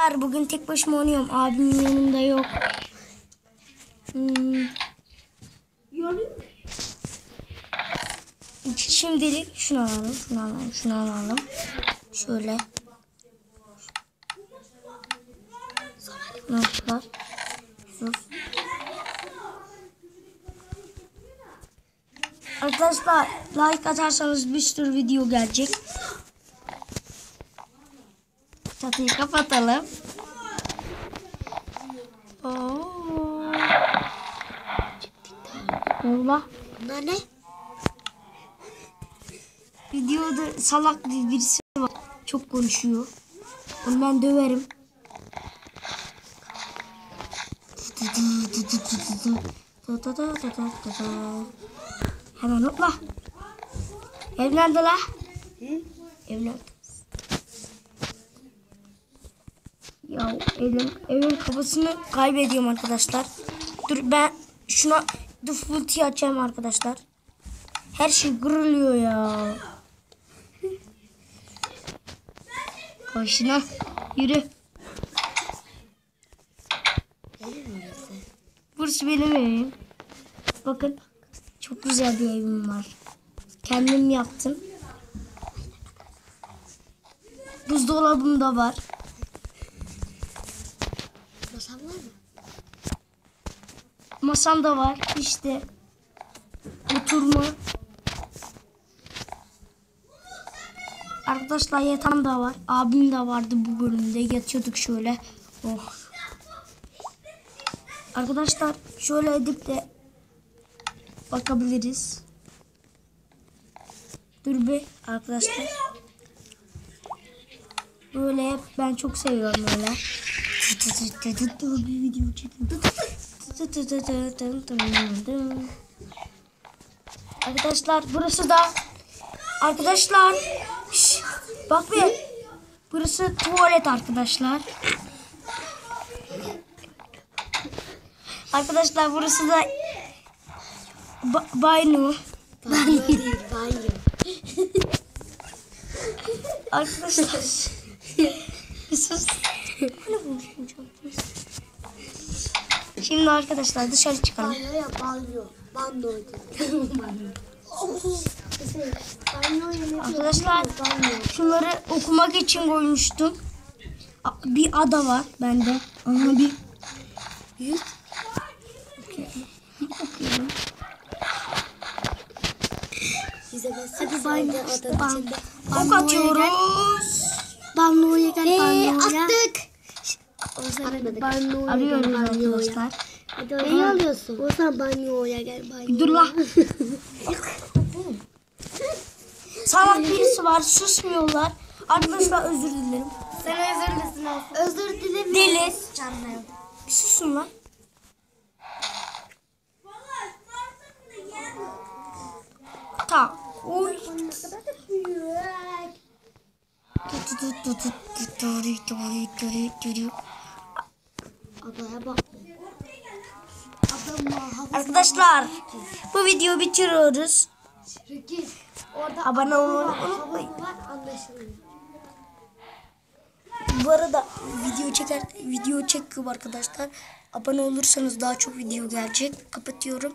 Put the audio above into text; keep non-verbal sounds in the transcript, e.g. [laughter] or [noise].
Bugün tek başıma oynuyorum. Abimin yanında yok. Hmm. Şimdilik şunu alalım, şunu alalım, şunu alalım. Şöyle. Ne yaptılar? Sus. Arkadaşlar like atarsanız bir sürü video gelecek. Çatıyı kapatalım. Oo. Allah. Bunlar ne? Videoda salak bir birisi var. Çok konuşuyor. Onu ben döverim. Hemen hopla. Ev nerede la? Ev Ya evin, evin kafasını kaybediyorum arkadaşlar. Dur ben şuna dıfıltıyı açayım arkadaşlar. Her şey kırılıyor ya. Koşuna yürü. Burası benim evim. Bakın çok güzel bir evim var. Kendim yaptım. Buzdolabım da var. Masam var mı? Masam da var. İşte oturma. Arkadaşlar yatağım da var. Abim de vardı bu bölümde. Yatıyorduk şöyle. Oh. Arkadaşlar şöyle edip de bakabiliriz. Dur bir arkadaşlar. Böyle hep ben çok seviyorum öyle. Bir video çekiyorum. Arkadaşlar burası da arkadaşlar şş, bak bir burası tuvalet arkadaşlar. Arkadaşlar burası da ba banyo. Banyo değil, banyo. Arkadaşlar bir [laughs] sus. Şimdi arkadaşlar dışarı çıkalım. Banyo ya banyo. Banyo. Arkadaşlar şunları okumak için koymuştum. Bir ada var bende. Ama bir Yüz. okuyorum. Sıkı banyo. Ok atıyoruz. Banyoya gel banyoya. attık. Atmadık. Banyoya Arıyoruz arkadaşlar. Neyi alıyorsun? O zaman banyoya gel banyoya. Dur la. Salak birisi var susmuyorlar. Arkadaşlar özür dilerim. Sen özür dilesin Özür dilerim. Deli. Bir susun lan. Tamam. Oy. Adaya bak. Arkadaşlar bu videoyu bitiriyoruz. Çekil. Orada Abone olmayı unutmayın. Bu arada video çeker video çekiyorum arkadaşlar. Abone olursanız daha çok video gelecek. Kapatıyorum.